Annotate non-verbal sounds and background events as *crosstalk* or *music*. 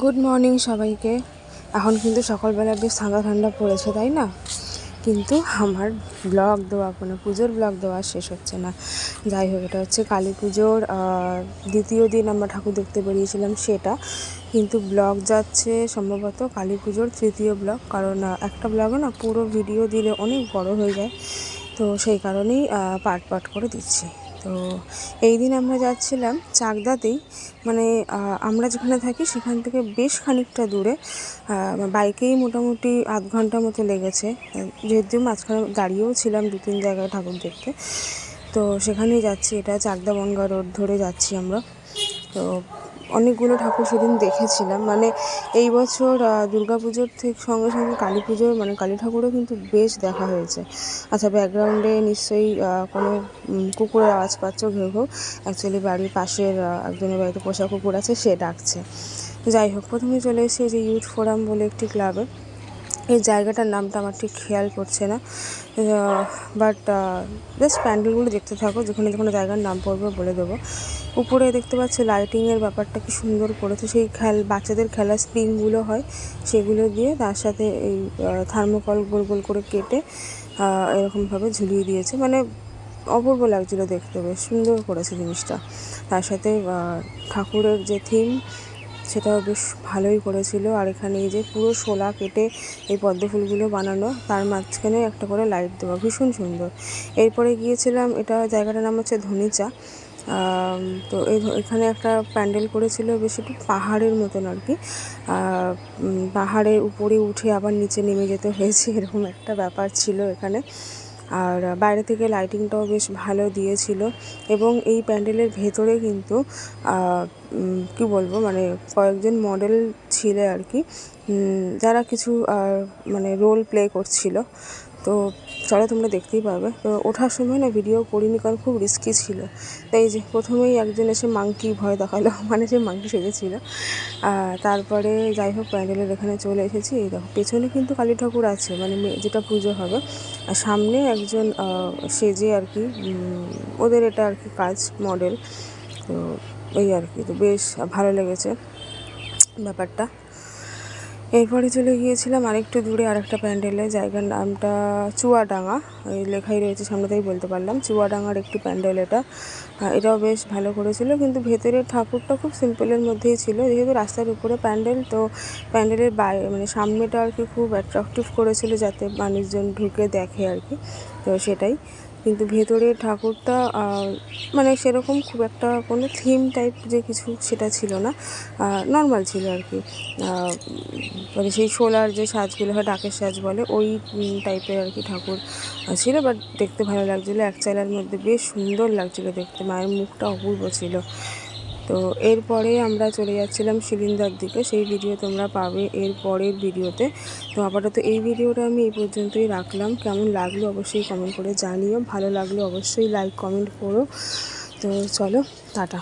Good morning সবাইকে। এখন কিন্তু সকালবেলা বেশ ঠান্ডা ঠান্ডা পড়েছে, তাই না? কিন্তু আমার ব্লগ দেওয়া, কোনো পুজোর ব্লগ দেওয়া শেষ হচ্ছে না। যাই হোক, এটা হচ্ছে কালী পুজোর দ্বিতীয় দিন আমরা ঠাকুর দেখতে বেরিয়েছিলাম সেটা। কিন্তু ব্লগ যাচ্ছে সম্ভবত কালী পুজোর তৃতীয় ব্লগ কারণ একটা ব্লগে না পুরো ভিডিও দিলে অনেক বড় হয়ে যায়। তো সেই কারণেই পার্ট পার্ট করে দিচ্ছি। তো এই দিন আমরা যাচ্ছিলাম চাকদাতেই। মানে আমরা যেখানে থাকি সেখান থেকে বেশ খানিকটা দূরে। বাইকেই মোটামুটি আধ ঘণ্টা মতো লেগেছে। যেহেতু মাঝখানে দাঁড়িয়েও ছিলাম দু, তিন জায়গায় ঠাকুর দেখতে। তো সেখানেই যাচ্ছি। এটা চাকদা বনগা রোড ধরে যাচ্ছি আমরা। তো অনেকগুলো ঠাকুর সেদিন দেখেছিলাম। মানে এই বছর দুর্গা পুজোর ঠিক সঙ্গে সঙ্গে কালী পুজোর মানে কালী ঠাকুরও কিন্তু বেশ দেখা হয়েছে। আচ্ছা ব্যাকগ্রাউন্ডে নিশ্চয়ই কোনো কুকুরের আওয়াজ পাচ্ছ ঘেউ ঘেউ অ্যাকচুয়ালি বাড়ির পাশের একজনের বাড়িতে পোষা কুকুর আছে, সে ডাকছে। যাই হোক প্রথমে চলে এসেছে যে ইউথ ফোরাম বলে একটি ক্লাবে এই জায়গাটার নামটা আমার ঠিক খেয়াল পড়ছে না। বাট জাস্ট প্যান্ডেলগুলো দেখতে থাকো, যেখানে যেখানে জায়গার নাম পড়বে বলে দেবো। উপরে দেখতে পাচ্ছি লাইটিংয়ের ব্যাপারটা কি সুন্দর করেছে। সেই খেল, বাচ্চাদের খেলার স্প্রিংগুলো হয়, সেগুলো দিয়ে তার সাথে এই থার্মোকল গোল গোল করে কেটে এরকমভাবে ঝুলিয়ে দিয়েছে। মানে অপূর্ব লাগছিল দেখতে, বেশ সুন্দর করেছে জিনিসটা। তার সাথে ঠাকুরের যে থিম সেটাও বেশ ভালোই করেছিল। আর এখানে এই যে পুরো শোলা কেটে এই পদ্ম ফুলগুলো বানানো, তার মাঝখানে একটা করে লাইট দেওয়া, ভীষণ সুন্দর। এরপরে গিয়েছিলাম, এটা জায়গাটার নাম হচ্ছে ধনিচা। তো এখানে একটা প্যান্ডেল করেছিল বেশ একটু পাহাড়ের মতন আর কি। পাহাড়ের উপরে উঠে আবার নিচে নেমে যেতে হয়েছে, এরকম একটা ব্যাপার ছিল এখানে। আর বাইরে থেকে লাইটিংটাও বেশ ভালো দিয়েছিল এবং এই প্যান্ডেলের ভেতরে কিন্তু কি বলব মানে কয়েকজন মডেল ছিল আর কি। যারা কিছু মানে রোল প্লে করছিল। তো চলো তোমরা দেখতেই পাবে তো ওঠার সময় না ভিডিও করিনি কারণ খুব রিস্কি ছিল। তাই যে প্রথমেই একজন এসে মাংকি ভয় দেখাল *laughs* মানে সে মাংকি সেজেছিল। তারপরে যাই হোক প্যান্ডেলের এখানে চলে এসেছি। এই দেখো, পেছনে কিন্তু কালী ঠাকুর আছে মানে যেটা পুজো হবে। আর সামনে একজন সেজে আর কি ওদের এটা আর কি কাজ মডেল তো এই আর কি, তো বেশ ভালো লেগেছে ব্যাপারটা। এরপরে চলে গিয়েছিলাম আরেকটু দূরে, আরেকটা প্যান্ডেলে জায়গার নামটা চুয়াডাঙ্গা। ওই লেখাই রয়েছে সামনে সামনেতেই বলতে পারলাম, চুয়াডাঙ্গার একটি প্যান্ডেল এটা। এটাও বেশ ভালো করেছিল, কিন্তু ভেতরের ঠাকুরটা খুব সিম্পলের মধ্যেই ছিল। যেহেতু রাস্তার উপরে প্যান্ডেল, তো প্যান্ডেলের বাইরে মানে সামনেটা আর কি খুব অ্যাট্রাকটিভ করেছিল, যাতে মানুষজন ঢুকে দেখে আর কি। তো সেটাই। কিন্তু ভেতরে ঠাকুরটা মানে সেরকম খুব একটা কোনো থিম টাইপ যে কিছু সেটা ছিল না। নর্মাল ছিল আর কি। মানে সেই শোলার যে সাজগুলো হয়, ডাকের সাজ বলে, ওই টাইপের আর কি ঠাকুর ছিল। বাট দেখতে ভালো লাগছিল। এক চালার মধ্যে বেশ সুন্দর লাগছিল দেখতে। মায়ের মুখটা অপূর্ব ছিল। তো এরপরে আমরা চলে যাচ্ছিলাম সিলিন্ডার দিকে। সেই ভিডিও তোমরা পাবে এর পরের ভিডিওতে তো। আপাতত এই ভিডিওটা আমি এই পর্যন্তই রাখলাম। কেমন লাগল অবশ্যই কমেন্ট করে জানিও। ভালো লাগল অবশ্যই লাইক কমেন্ট করো। তো চলো, টাটা।